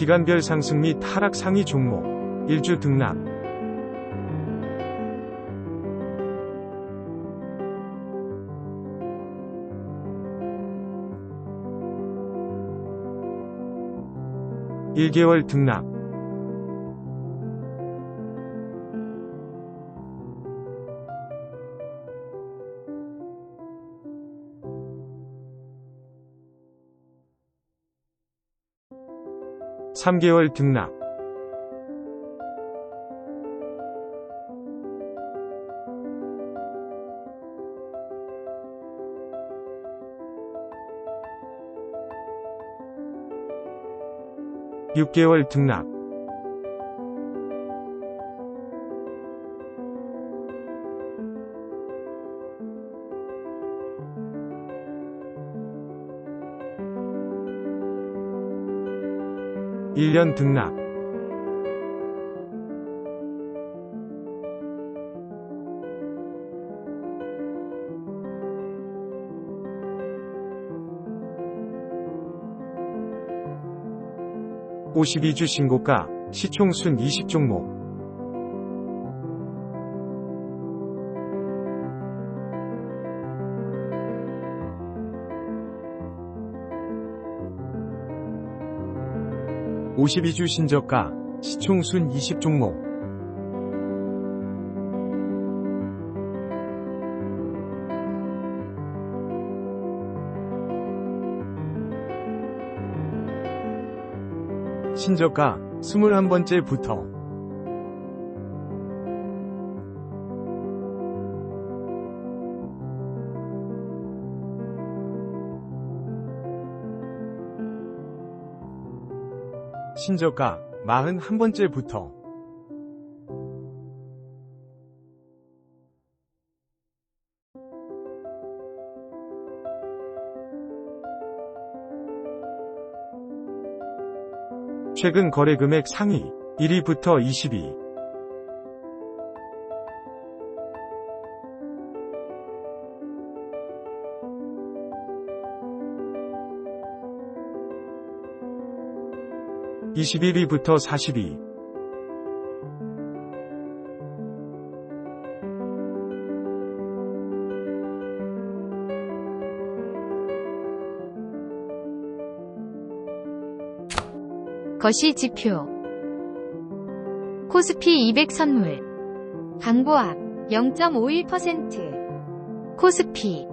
기간별 상승 및 하락 상위 종목 1주 등락. (1개월) 등락 3개월 등락. (6개월) 등락 1년 등락. (52주) 신고가 시총순 20종목 (52주) 신저가 시총순 20종목. 신저가 21번째부터 신저가 41번째부터. 최근 거래 금액 상위 1위부터 20위 (21위부터 40위) 거시 지표. 코스피 200 선물. 강보합 0.51% 코스피.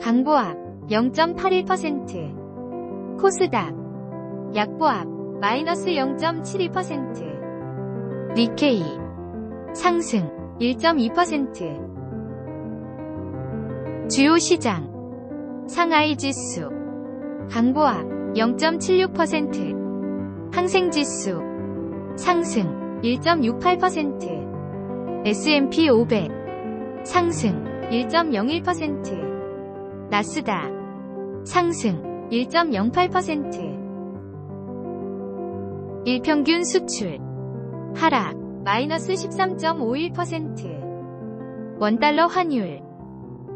강보합 0.81% 코스닥. 약보합 마이너스 0.72% 니케이. 상승 1.2% 주요 시장. 상하이 지수. 강보합 0.76% 항생 지수. 상승 1.68% S&P 500 상승 1.01% 나스닥. 상승 1.08% 일평균 수출 하락 마이너스 13.51% 원달러 환율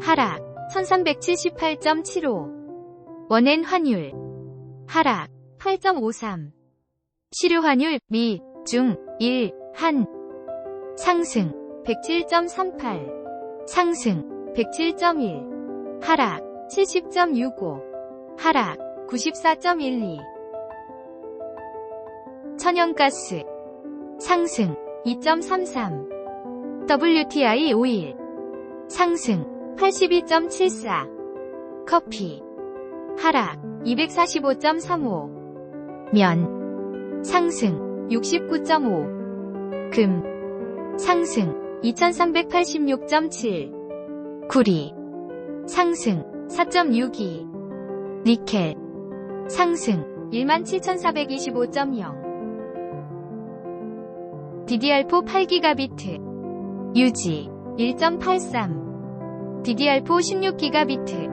하락 1378.75 원엔 환율 하락 8.53 시료환율 미, 중, 일, 한. 상승 107.38. 상승 107.1. 하락 70.65. 하락 94.12. 천연가스 상승 2.33. WTI 오일 상승 82.74. 커피 하락 245.35. 면 상승 69.5. 금 상승 2386.7. 구리 상승 4.62. 니켈 상승 17,425.0. DDR4 8기가비트. 유지. 1.83. DDR4 16기가비트.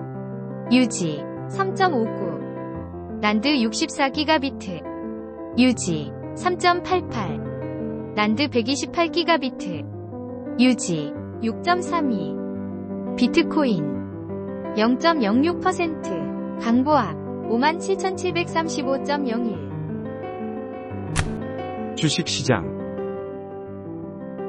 유지. 3.59. 난드 64기가비트. 유지. 3.88. 난드 128기가비트. 유지. 6.32. 비트코인. 0.06% 강보합. 57,735.01 주식시장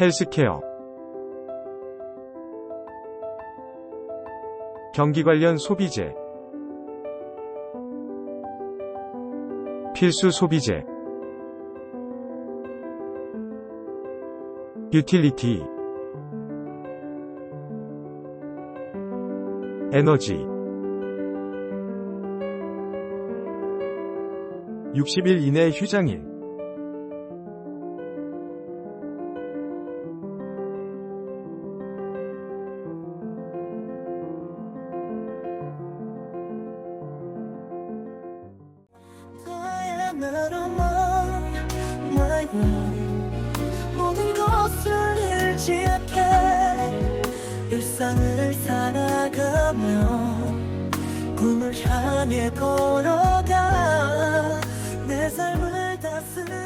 헬스케어 경기 관련 소비재 필수 소비재 유틸리티 에너지. 60일 이내 휴장일 것을 일지않게 일상을 살아가며 꿈을 향해 걸어가 내 삶을 다스리